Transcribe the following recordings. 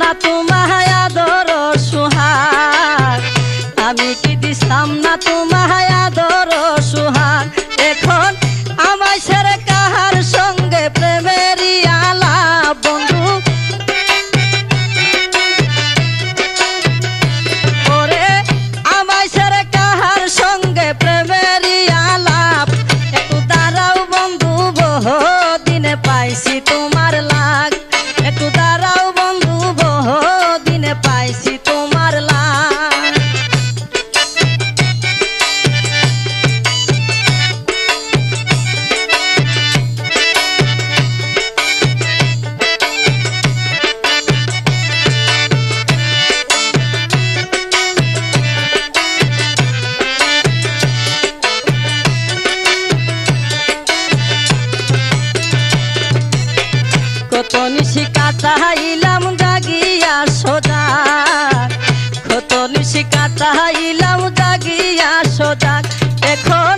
না তো কাতাইলাম জাগিয়া সজাগ এখন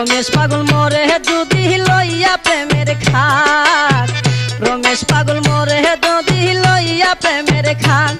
রমেশ পাগল মরে হে যদি লইয়া প্রেমের খান রমেশ পাগল মরে হে যদি লইয়া প্রেমের খান